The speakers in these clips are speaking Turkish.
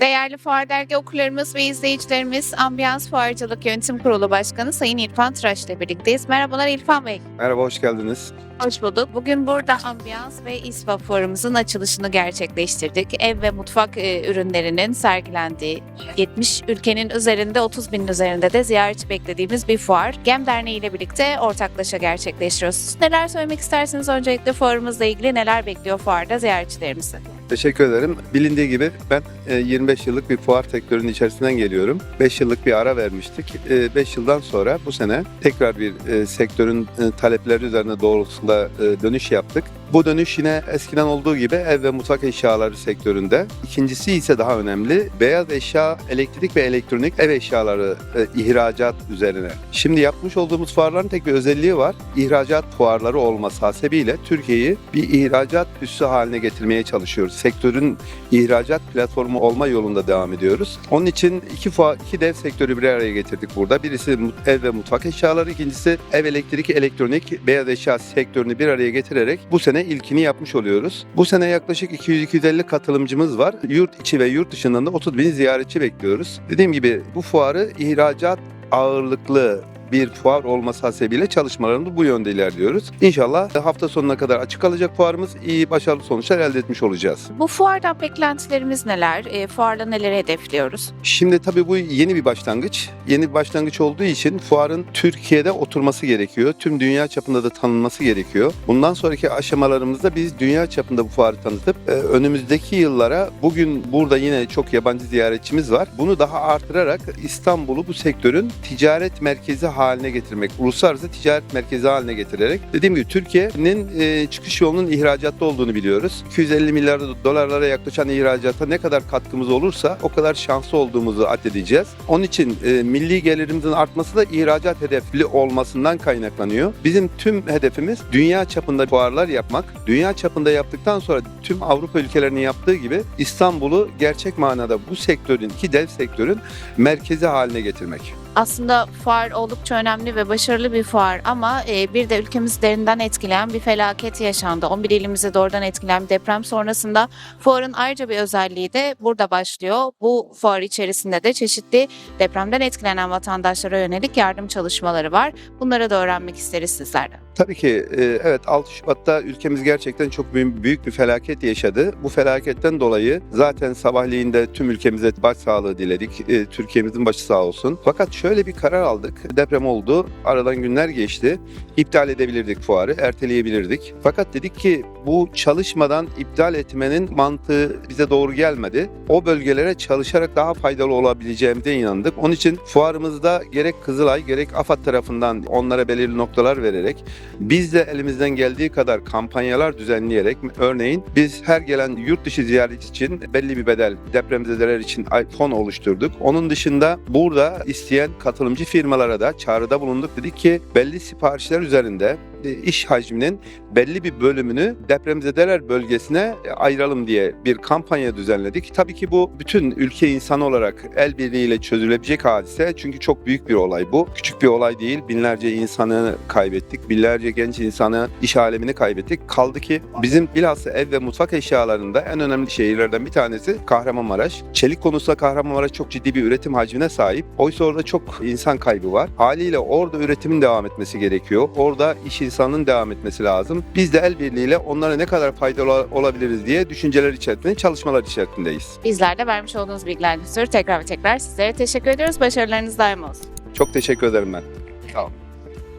Değerli Fuar Dergi okurlarımız ve izleyicilerimiz Ambiyans Fuarcılık Yönetim Kurulu Başkanı Sayın İrfan Tıraş ile birlikteyiz. Merhabalar İrfan Bey. Merhaba, hoş geldiniz. Hoş bulduk. Bugün burada Ambiyans ve İSPA Fuarımızın açılışını gerçekleştirdik. Ev ve mutfak e, ürünlerinin sergilendiği 70 ülkenin üzerinde 30 binin üzerinde de ziyaretçi beklediğimiz bir fuar. GEM Derneği ile birlikte ortaklaşa gerçekleştiriyoruz. Siz Neler söylemek istersiniz öncelikle fuarımızla ilgili neler bekliyor fuarda ziyaretçilerimizi? Teşekkür ederim. Bilindiği gibi ben e, 25 yıllık bir fuar sektörünün içerisinden geliyorum. 5 yıllık bir ara vermiştik. 5 yıldan sonra bu sene tekrar bir e, sektörün e, talepleri üzerine doğrultusunda e, dönüş yaptık. Bu dönüş yine eskiden olduğu gibi ev ve mutfak eşyaları sektöründe. İkincisi ise daha önemli. Beyaz eşya, elektrik ve elektronik ev eşyaları e, ihracat üzerine. Şimdi yapmış olduğumuz fuarların tek bir özelliği var. İhracat fuarları olması hasebiyle Türkiye'yi bir ihracat üssü haline getirmeye çalışıyoruz. Sektörün ihracat platformu olma yolunda devam ediyoruz. Onun için iki, fuar, iki dev sektörü bir araya getirdik burada. Birisi ev ve mutfak eşyaları, ikincisi ev elektrik, elektronik, beyaz eşya sektörünü bir araya getirerek bu sene ilkini yapmış oluyoruz. Bu sene yaklaşık 200-250 katılımcımız var. Yurt içi ve yurt dışından da 30 bin ziyaretçi bekliyoruz. Dediğim gibi bu fuarı ihracat ağırlıklı bir fuar olması hasebiyle çalışmalarımız bu yönde ilerliyoruz. İnşallah hafta sonuna kadar açık kalacak fuarımız iyi başarılı sonuçlar elde etmiş olacağız. Bu fuardan beklentilerimiz neler? E, fuarla neleri hedefliyoruz? Şimdi tabii bu yeni bir başlangıç. Yeni bir başlangıç olduğu için fuarın Türkiye'de oturması gerekiyor. Tüm dünya çapında da tanınması gerekiyor. Bundan sonraki aşamalarımızda biz dünya çapında bu fuarı tanıtıp e, önümüzdeki yıllara bugün burada yine çok yabancı ziyaretçimiz var. Bunu daha artırarak İstanbul'u bu sektörün ticaret merkezi haline getirmek, uluslararası ticaret merkezi haline getirerek dediğim gibi Türkiye'nin e, çıkış yolunun ihracatta olduğunu biliyoruz. 250 milyar dolarlara yaklaşan ihracata ne kadar katkımız olursa o kadar şanslı olduğumuzu addedeceğiz. Onun için e, milli gelirimizin artması da ihracat hedefli olmasından kaynaklanıyor. Bizim tüm hedefimiz dünya çapında fuarlar yapmak. Dünya çapında yaptıktan sonra tüm Avrupa ülkelerinin yaptığı gibi İstanbul'u gerçek manada bu sektörün, iki dev sektörün merkezi haline getirmek. Aslında fuar oldukça önemli ve başarılı bir fuar ama e, bir de ülkemizi derinden etkileyen bir felaket yaşandı. 11 ilimizi doğrudan etkileyen bir deprem sonrasında fuarın ayrıca bir özelliği de burada başlıyor. Bu fuar içerisinde de çeşitli depremden etkilenen vatandaşlara yönelik yardım çalışmaları var. Bunları da öğrenmek isteriz sizlerden. Tabii ki e, evet 6 Şubat'ta ülkemiz gerçekten çok büyük, bir felaket yaşadı. Bu felaketten dolayı zaten sabahleyin de tüm ülkemize başsağlığı diledik. E, Türkiye'mizin başı sağ olsun. Fakat şöyle bir karar aldık. Deprem oldu. Aradan günler geçti. İptal edebilirdik fuarı, erteleyebilirdik. Fakat dedik ki bu çalışmadan iptal etmenin mantığı bize doğru gelmedi. O bölgelere çalışarak daha faydalı olabileceğimize inandık. Onun için fuarımızda gerek Kızılay gerek AFAD tarafından onlara belirli noktalar vererek biz de elimizden geldiği kadar kampanyalar düzenleyerek örneğin biz her gelen yurt dışı ziyaret için belli bir bedel depremzedeler için fon oluşturduk. Onun dışında burada isteyen katılımcı firmalara da çağrıda bulunduk. Dedik ki belli siparişler üzerinde iş hacminin belli bir bölümünü depremzedeler bölgesine e, ayıralım diye bir kampanya düzenledik. Tabii ki bu bütün ülke insanı olarak el birliğiyle çözülebilecek hadise. Çünkü çok büyük bir olay bu. Küçük bir olay değil. Binlerce insanı kaybettik. Binlerce genç insanı, iş alemini kaybettik. Kaldı ki bizim bilhassa ev ve mutfak eşyalarında en önemli şehirlerden bir tanesi Kahramanmaraş. Çelik konusunda Kahramanmaraş çok ciddi bir üretim hacmine sahip. Oysa orada çok insan kaybı var. Haliyle orada üretimin devam etmesi gerekiyor. Orada iş insanının devam etmesi lazım. Biz de el birliğiyle onlara ne kadar faydalı ola- olabiliriz diye düşünceler içerisinde, çalışmalar içerisindeyiz. Bizler de vermiş olduğunuz bilgilerden ötürü tekrar ve tekrar sizlere teşekkür ediyoruz. Başarılarınız daim olsun. Çok teşekkür ederim ben.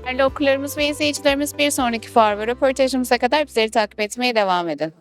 Değerli okurlarımız ve izleyicilerimiz bir sonraki fuar ve röportajımıza kadar bizleri takip etmeye devam edin.